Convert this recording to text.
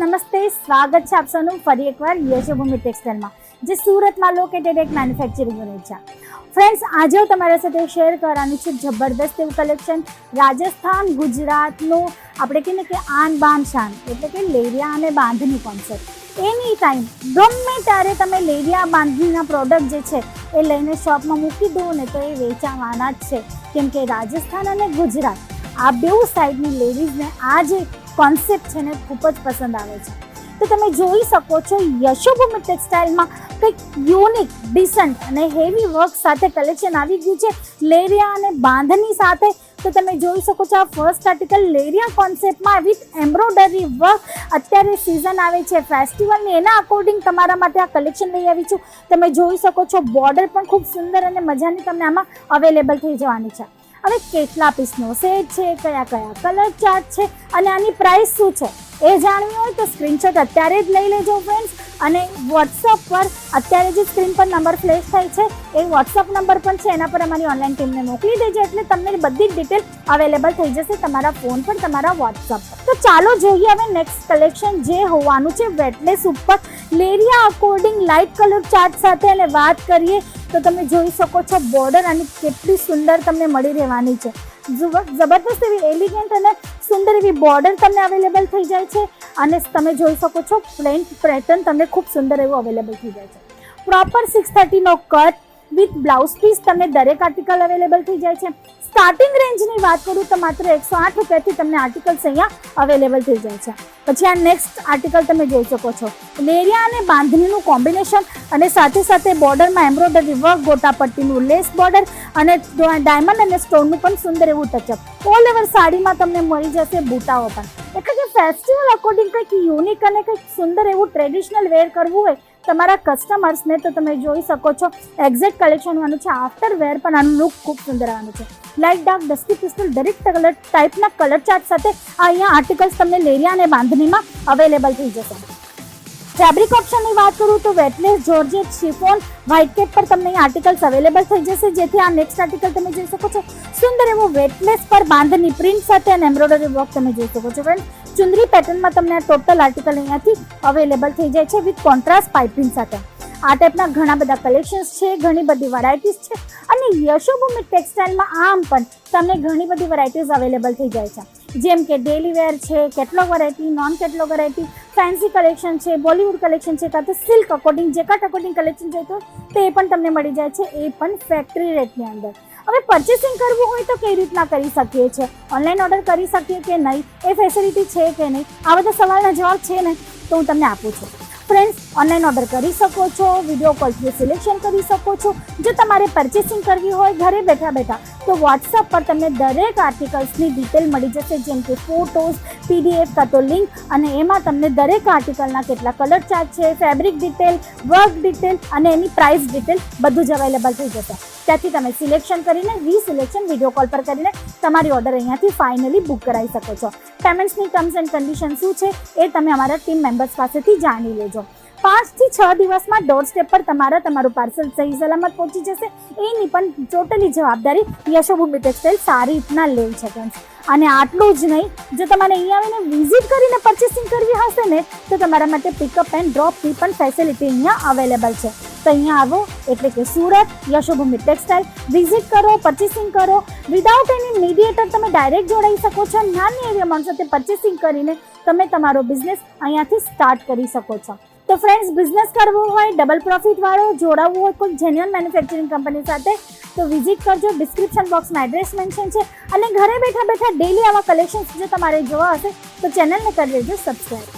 નમસ્તે સ્વાગત છે આપ સૌનું ફરી એકવાર યશોભૂમિ ટેક્સટાઇલમાં જે સુરતમાં લોકેટેડ એક મેન્યુફેક્ચરિંગ યુનિટ છે ફ્રેન્ડ્સ આજે હું તમારા સાથે શેર કરવાની છે જબરદસ્ત એવું કલેક્શન રાજસ્થાન ગુજરાતનું આપણે કહીએ કે આન બાન શાન એટલે કે લેરિયા અને બાંધણી કોન્સેપ્ટ એની ટાઈમ ગમે ત્યારે તમે લેરિયા બાંધણીના પ્રોડક્ટ જે છે, એ લઈને શોપમાં મૂકી દો ને તો એ વેચાવાના જ છે. કેમ કે રાજસ્થાન અને ગુજરાત, આ બેઉ સાઈડની લેડીઝને આ જે કોન્સેપ્ટ છે ને ખૂબ જ પસંદ આવે છે. તો તમે જોઈ શકો છો યશોભૂમિ ટેક્સટાઇલમાં કંઈક યુનિક ડિસન્ટ અને હેવી વર્ક સાથે કલેક્શન આવી ગયું છે. લેરિયા અને બાંધણી સાથે. તો તમે જોઈ શકો છો આ ફર્સ્ટ આર્ટિકલ લેરિયા કોન્સેપ્ટમાં વિથ એમ્બ્રોડરી વર્ક અત્યારે સિઝન આવે છે. ફેસ્ટિવલની એના અકોર્ડિંગ તમારા માટે આ કલેક્શન લઈ આવી છું. તમે જોઈ શકો છો બોર્ડર પણ ખૂબ સુંદર અને મજાની તમને આમાં અવેલેબલ થઈ જવાની છે. હવે કેટલા પીસનો સેટ છે, કયા કયા કલર ચાર્ટ છે અને આની પ્રાઇસ શું છે એ જાણવી હોય તો સ્ક્રીનશોટ અત્યારે જ લઈ લેજો ફ્રેન્ડ્સ અને વોટ્સઅપ પર અત્યારે જે સ્ક્રીન પર નંબર ફ્લેશ થાય છે એ વોટ્સઅપ નંબર પણ છે, એના પર અમારી ઓનલાઈન ટીમને મોકલી દેજો એટલે તમને બધી જ ડિટેલ અવેલેબલ થઈ જશે તમારા ફોન પર, તમારા વોટ્સઅપ તો ચાલો જોઈએ હવે નેક્સ્ટ કલેક્શન જે હોવાનું છે વેટલેસ ઉપર. લેરિયા અકોર્ડિંગ લાઇટ કલર ચાર્ટ સાથે અને વાત કરીએ તો તમે જોઈ શકો છો બોર્ડર અને કેટલી સુંદર તમને મળી રહેવાની છે. જુબ- જબરદસ્ત એવી એલિગન્ટ અને સુંદર એવી બોર્ડર તમને અવેલેબલ થઈ જાય છે અને તમે જોઈ શકો છો પ્લેન પેટર્ન તમને ખૂબ સુંદર એવું અવેલેબલ થઈ જાય છે. પ્રોપર સિક્સ થર્ટીનો કટ વિથ બ્લાઉઝ પીસ તમને દરેક આર્ટિકલ અવેલેબલ થઈ જાય છે. સ્ટાર્ટિંગ રેન્જની વાત કરું તો માત્ર એકસો આઠ રૂપિયાથી તમને આર્ટિકલ્સ અહીંયા અવેલેબલ થઈ જાય છે. પછી આ નેક્સ્ટ આર્ટિકલ તમે જોઈ શકો છો. લેરિયા અને બાંધણીનું કોમ્બિનેશન અને સાથે સાથે બોર્ડરમાં એમ્બ્રોઇડરી વર્ક ગોટાપટ્ટીનું લેસ બોર્ડર અને ડાયમંડ અને સ્ટોનનું પણ સુંદર એવું ટચઅપ ઓલ ઓવર સાડીમાં તમને મળી જશે બૂટાઓ પણ. એટલે કે ફેસ્ટિવલ અકોર્ડિંગ કંઈક યુનિક અને કંઈક સુંદર એવું ટ્રેડિશનલ વેર કરવું હોય તમારા કસ્ટમર્સને તો તમે જોઈ શકો છો. એક્ઝેક્ટ કલેક્શન હોવાનું છે. આફ્ટર વેર પણ આનું લુક ખૂબ સુંદર આવવાનું છે. લાઇટ ડાર્ક ડસ્ટી પિસ્તોલ દરેક કલર ટાઈપના કલર ચાર્ટ સાથે અહીંયા આર્ટિકલ્સ તમને લેરિયા અને બાંધણીમાં અવેલેબલ થઈ જશે. ફેબ્રિક ઓપ્શનની વાત કરું તો weightless georgette chiffon white crepe પર તમને આર્ટિકલ્સ અવેલેબલ થઈ જશે. જેથી આ નેક્સ્ટ આર્ટિકલ તમે જોઈ શકો છો. સુંદર એવું વેટલેસ પર બાંધની પ્રિન્ટ સાથે અને એમ્બ્રોઇડરી વર્ક તમે જોઈ શકો છો ફ્રેન્ડ ચુંદરી પેટર્નમાં તમને આ ટોટલ આર્ટિકલ અહીંયાથી અવેલેબલ થઈ જાય છે વિથ કોન્ટ્રાસ્ટ પાઇપિંગ સાથે. આ ટાઈપના ઘણા બધા કલેક્શન્સ છે, ઘણી બધી વેરાયટીઝ છે. અને યશોભૂમિ ટેક્સટાઇલમાં આમ પણ તમને ઘણી બધી વેરાયટીઝ અવેલેબલ થઈ જાય છે. જેમ કે ડેલી વેર છે catalogue variety non catalogue variety fancy collection છે બોલિવૂડ કલેક્શન છે, કાં તો સિલ્ક અકોર્ડિંગ જે કાટ અકોર્ડિંગ કલેક્શન જોઈતું તો એ પણ તમને મળી જાય છે, એ પણ ફેક્ટરી રેટની અંદર. હવે પરચેસિંગ કરવું હોય તો કઈ રીતના કરી શકીએ છીએ ઓનલાઈન ઓર્ડર કરી શકીએ કે નહીં? એ ફેસિલિટી છે કે નહીં? આ બધા સવાલના જવાબ છે ને, તો હું તમને આપું છું. ફ્રેન્ડ્સ ઓનલાઈન ઓર્ડર કરી શકો છો વીડિયો કોલ થ્રુ સિલેક્શન કરી શકો છો. જો તમારે પરચેસિંગ કરવી હોય, ઘરે બેઠા બેઠા, તો વોટ્સઅપ પર તમને દરેક આર્ટિકલ્સની ડિટેલ મળી જશે, જેમ કે ફોટોઝ પીડીએફ કાં તો લિંક અને એમાં તમને દરેક આર્ટિકલના કેટલા કલર ચાર્ટ છે ફેબ્રિક ડિટેલ વર્ક ડિટેલ અને એની પ્રાઇસ ડિટેલ બધું જ અવેલેબલ થઈ જશે. ત્યાંથી તમે સિલેક્શન કરીને રીસિલેક્શન વીડિયો કોલ પર કરીને તમારી ઓર્ડર અહીંયાથી ફાઇનલી બુક કરાવી શકો છો. પેમેન્ટ્સની ટર્મ્સ એન્ડ કન્ડિશન શું છે એ તમે અમારા ટીમ મેમ્બર્સ પાસેથી જાણી લેજો. પાંચથી છ દિવસમાં ડોર સ્ટેપ પર તમારા તમારું પાર્સલ સહી સલામત પહોંચી જશે. એની પણ ટોટલી જવાબદારી યશોભૂમિ ટેક્સટાઇલ સારી રીતના લઈ શકે અને આટલું જ નહીં, જો તમારે અહીંયા આવીને વિઝિટ કરીને પરચેસિંગ કરવી હશે ને, તો તમારા માટે પિકઅપ એન્ડ ડ્રોપની પણ ફેસિલિટી અહીંયા અવેલેબલ છે. તો અહીંયા આવો, એટલે કે સુરત યશોભૂમિ ટેક્સટાઇલ વિઝિટ કરો પર્ચેસિંગ કરો. વિદાઉટ એની મીડિયેટર તમે ડાયરેક્ટ જોડાઈ શકો છો. નાની એવી અમાઉન્ટ સાથે પર્ચેસિંગ કરીને તમે તમારો બિઝનેસ અહીંયાથી સ્ટાર્ટ કરી શકો છો. તો ફ્રેન્ડ્સ બિઝનેસ કરવો હોય ડબલ પ્રોફિટ વાળો, જોડાવવું હોય, કોઈ જેન્યુઅન મેન્યુફેક્ચરિંગ કંપની સાથે, તો વિઝિટ કરજો. ડિસ્ક્રિપ્શન બોક્સમાં એડ્રેસ મેન્શન છે. અને ઘરે બેઠા બેઠા ડેલી આવા કલેક્શન્સ જો તમારે જોવા હશે, તો ચેનલને કરી લેજો સબસ્ક્રાઈબ